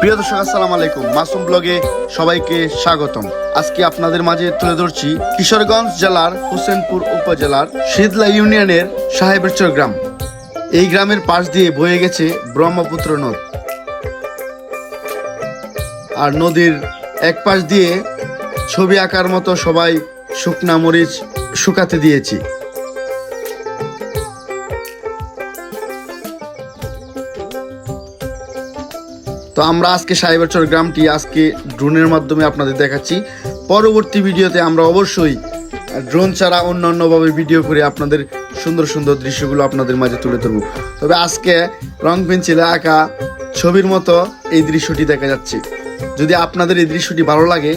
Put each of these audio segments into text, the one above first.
প্রিয় দর্শক, আসসালামু আলাইকুম। মাসুম ব্লগে সবাইকে স্বাগতম। আজকে আপনাদের মাঝে তুলে ধরছি কিশোরগঞ্জ জেলার হোসেনপুর উপজেলার শীতলা ইউনিয়নের সাহেবেরচর গ্রাম। এই গ্রামের পাশ দিয়ে বয়ে গেছে ব্রহ্মপুত্র নদ। আর নদীর এক পাশ দিয়ে ছবি আঁকার মতো সবাই শুকনা মরিচ শুকাতে দিয়েছি। তো আমরা আজকে সাহেবেরচর গ্রামটি আজকে ড্রোনের মাধ্যমে আপনাদের দেখাচ্ছি। পরবর্তী ভিডিওতে আমরা অবশ্যই ড্রোন ছাড়া অন্য অন্যভাবে ভিডিও করে আপনাদের সুন্দর সুন্দর দৃশ্যগুলো আপনাদের মাঝে তুলে ধরবো। তবে আজকে রং পেন্সিলে, আঁকা ছবির মতো এই দৃশ্যটি দেখা যাচ্ছে। যদি আপনাদের এই দৃশ্যটি ভালো লাগে,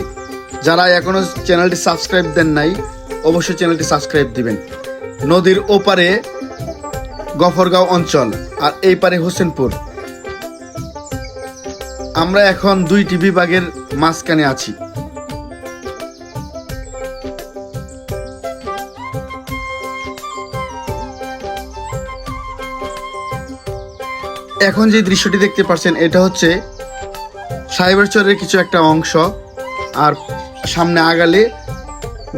যারা এখনও চ্যানেলটি সাবস্ক্রাইব দেন নাই, অবশ্যই চ্যানেলটি সাবস্ক্রাইব দিবেন। নদীর ওপারে গফরগাঁও অঞ্চল আর এই পারে হোসেনপুর। আমরা এখন দুইটি বিভাগের মাঝখানে আছি। এখন যে দৃশ্যটি দেখতে পাচ্ছেন, এটা হচ্ছে সাহেবেরচরের কিছু একটা অংশ। আর সামনে আগালে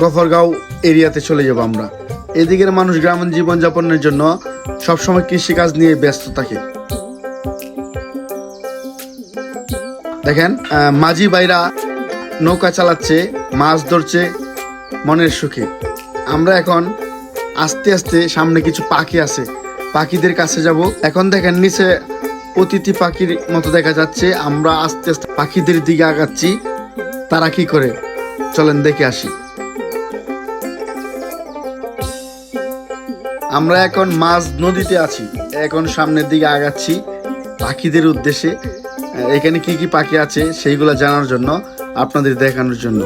গফরগাঁও এরিয়াতে চলে যাব আমরা। এদিকের মানুষ গ্রামীণ জীবনযাপনের জন্য সবসময় কৃষিকাজ নিয়ে ব্যস্ত থাকে। দেখেন মাঝি বাইরা নৌকা চালাচ্ছে, মাছ ধরছে, মনের সুখে। আমরা এখন আস্তে আস্তে সামনে কিছু পাখি আছে। পাখিদের কাছে যাব। এখন দেখেন, নিচে অতিথি পাখির মতো দেখা যাচ্ছে। আমরা আস্তে আস্তে পাখিদের দিকে আগাচ্ছি। তারা কি করে? চলেন দেখে আসি। আমরা এখন মাছ নদীতে আছি। এখন সামনের দিকে আগাচ্ছি পাখিদের উদ্দেশ্যে। এখানে কি কি পাখি আছে সেইগুলো জানার জন্য আপনাদের দেখানোর জন্য।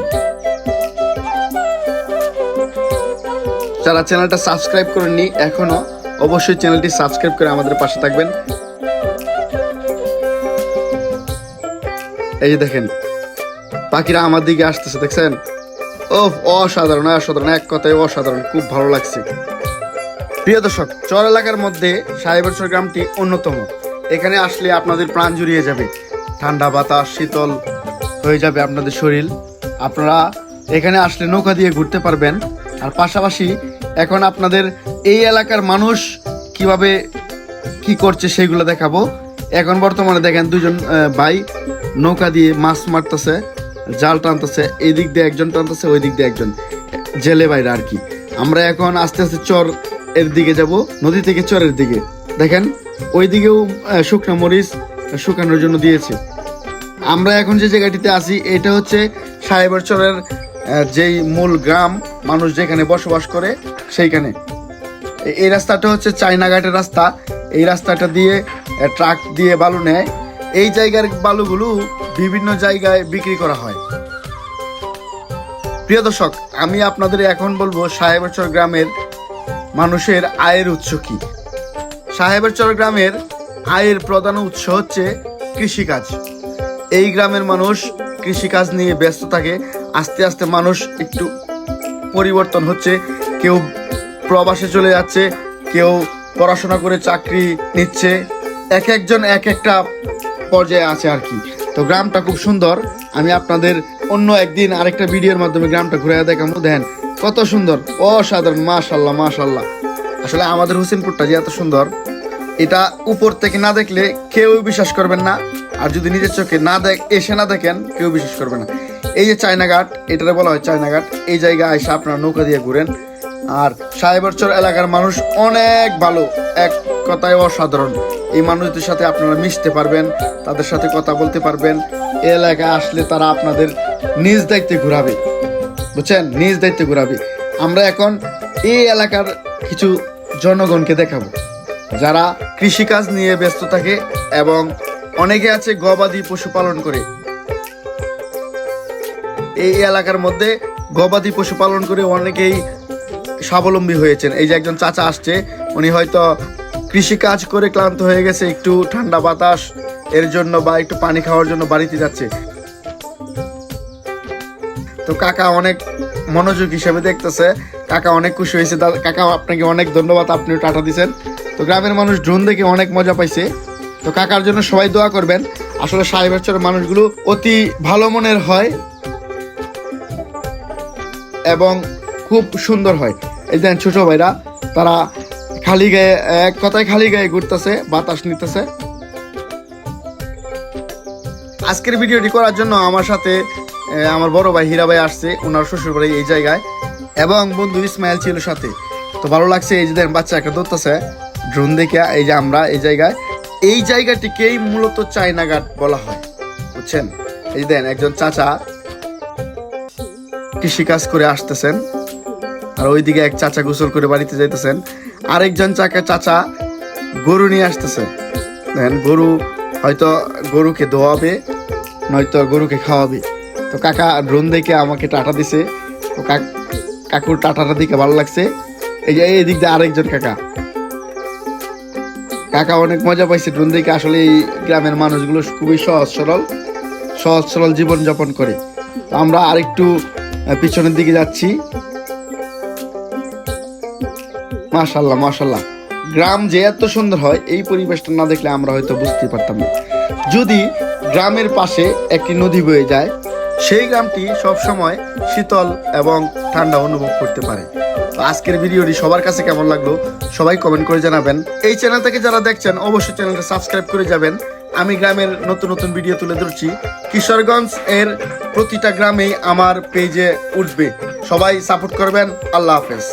যারা চ্যানেলটা সাবস্ক্রাইব করেননি, এখনও অবশ্যই চ্যানেলটি সাবস্ক্রাইব করে আমাদের পাশে থাকবেন। এই যে দেখেন, পাখিরা আমার দিকে আসতেছে, দেখছেন? ও অসাধারণ অসাধারণ, এক কথায় অসাধারণ, খুব ভালো লাগছে। প্রিয় দর্শক, চর এলাকার মধ্যে সাহেবেরচর গ্রামটি অন্যতম। এখানে আসলে আপনাদের প্রাণ জুড়িয়ে যাবে। ঠান্ডা বাতাস, শীতল হয়ে যাবে আপনাদের শরীর। আপনারা এখানে আসলে নৌকা দিয়ে ঘুরতে পারবেন। আর পাশাপাশি এখন আপনাদের এই এলাকার মানুষ কীভাবে কি করছে সেগুলো দেখাবো। এখন বর্তমানে দেখেন দুজন ভাই নৌকা দিয়ে মাছ মারতেছে, জাল টানতেছে এই দিক দিয়ে একজন টানতেছে ওই দিক দিয়ে একজন। জেলে বাইরে আর কি। আমরা এখন আস্তে আস্তে চর এর দিকে যাব, নদী থেকে চরের দিকে। দেখেন ওই দিকেও শুকনো মরিচ শুকানোর জন্য দিয়েছে। আমরা এখন যে জায়গাটিতে আছি এটা হচ্ছে সাহেবের চরের আহ, যেই মূল গ্রাম মানুষ যেখানে বসবাস করে সেইখানে। এই রাস্তাটা হচ্ছে চায়নাঘাটের রাস্তা। এই রাস্তাটা দিয়ে ট্রাক দিয়ে বালু নেয়। এই জায়গার বালুগুলো বিভিন্ন জায়গায় বিক্রি করা হয়। প্রিয় দর্শক আমি আপনাদের এখন বলব সাহেবেরচর গ্রামের মানুষের আয়ের উৎস কি। সাহেবেরচর গ্রামের আয়ের প্রধান উৎস হচ্ছে কৃষিকাজ। এই গ্রামের মানুষ কৃষিকাজ নিয়ে ব্যস্ত থাকে। আস্তে আস্তে মানুষ একটু পরিবর্তন হচ্ছে। কেউ প্রবাসে চলে যাচ্ছে, কেউ পড়াশোনা করে চাকরি নিচ্ছে। এক একজন এক একটা পর্যায়ে আছে আর কি। তো গ্রামটা খুব সুন্দর। আমি আপনাদের অন্য একদিন আরেকটা ভিডিওর মাধ্যমে গ্রামটা ঘুরে দেখাবো। দেখেন কত সুন্দর, অসাধারণ মাশাল্লাহ মাশাল্লাহ আসলে আমাদের হোসেনপুরটা যে এত সুন্দর এটা উপর থেকে না দেখলে কেউ বিশ্বাস করবেন না। আর যদি নিজের চোখে না দেখ এসে না দেখেন, কেউ বিশ্বাস করবে না। এই যে চায়নাঘাট, এটারে বলা হয় চায়নাঘাট। এই জায়গায় এসে আপনারা নৌকা দিয়ে ঘুরেন। আর সাহেবরচর এলাকার মানুষ অনেক ভালো। এক কথায় অসাধারণ। এই মানুষদের সাথে আপনারা মিশতে পারবেন, তাদের সাথে কথা বলতে পারবেন। এই এলাকায় আসলে তারা আপনাদের নিজ দায়িত্বে ঘুরাবে। বুঝছেন? নিজ দায়িত্বে ঘুরাবে। আমরা এখন এই এলাকার কিছু জনগণকে দেখাবো। যারা কৃষিকাজ নিয়ে ব্যস্ত থাকে এবং অনেকে আছে গবাদি পশুপালন করে। এই এলাকার মধ্যে গবাদি পশুপালন করে অনেকেই স্বাবলম্বী হয়েছেন। এই যে একজন চাচা আসছে, উনি হয়তো কৃষি কাজ করে ক্লান্ত হয়ে গেছে, একটু ঠান্ডা বাতাস, এর জন্য বা একটু পানি খাওয়ার জন্য বাড়িতে যাচ্ছে। তো কাকা অনেক মনোযোগ হিসেবে দেখতেছে, কাকা অনেক খুশি হয়েছে। কাকা, আপনাকে অনেক ধন্যবাদ আপনি টাটা দিছেন। তো গ্রামের মানুষ ড্রোন দেখে অনেক মজা পাইছে। তো কাকার জন্য সবাই দোয়া করবেন। আসলে চরের মানুষগুলো অতি ভালো মনের হয় এবং খুব সুন্দর হয়। এই দেখেন ছোট ভাইরা, তারা খালি গায়ে, এক কথায় খালি গায়ে ঘুরতেছে, বাতাস নিতেছে। আজকের ভিডিওটি করার জন্য আমার সাথে আমার বড় ভাই হীরা ভাই আসছে, ওনার শ্বশুর বাড়ি এই জায়গায়। এবং বন্ধু ইসমাইল ছিল সাথে। তো ভালো লাগছে, এই যে দেখেন বাচ্চা একটা ধরতেছে। ড্রোন দেখে এই যে আমরা এই জায়গায়, এই জায়গাটিকেই মূলত চায়না ঘাট বলা হয়, বুঝছেন? এই যে দেখেন একজন চাচা কৃষিকাজ করে আসতেছেন, আর ওইদিকে এক চাচা গোসল করে বাড়িতে যাইতেছেন। আরেকজন চাকা চাচা গরু নিয়ে আসতেছে। দেখেন গরু হয়তো গরুকে দোয়াবে, নয়তো গরুকে খাওয়াবে। তো কাকা ড্রোন দেখে আমাকে টাটা দিছে। তো কাকুর টাটাটা দিকে ভালো লাগছে। এই যে এই দিক দিয়ে আরেকজন কাকা। কাকা অনেক মজা পাইছে। ড্রোন দেখে আসলে এই গ্রামের মানুষগুলো খুবই সহজ সরল সহজ সরল জীবনযাপন করে। তো আমরা আরেকটু পিছনের দিকে যাচ্ছি। মাশাল্লাহ মাশাল্লাহ গ্রাম যে এত সুন্দর হয়, এই পরিবেশটা না দেখলে আমরা হয়তো বুঝতে পারতাম না। যদি গ্রামের পাশে একটি নদী বয়ে যায়, সেই গ্রামটি সব সময় শীতল এবং ঠান্ডা অনুভব করতে পারে। আজকের ভিডিওটি সবার কাছে কেমন লাগল সবাই কমেন্ট করে জানাবেন। এই চ্যানেল থেকে যারা দেখছেন, অবশ্যই চ্যানেলটা সাবস্ক্রাইব করে যাবেন। আমি গ্রামের নতুন নতুন ভিডিও তুলে ধরছি। কিশোরগঞ্জ এর প্রতিটা গ্রামেই আমার পেজে উঠবে। সবাই সাপোর্ট করবেন। আল্লাহ হাফেজ।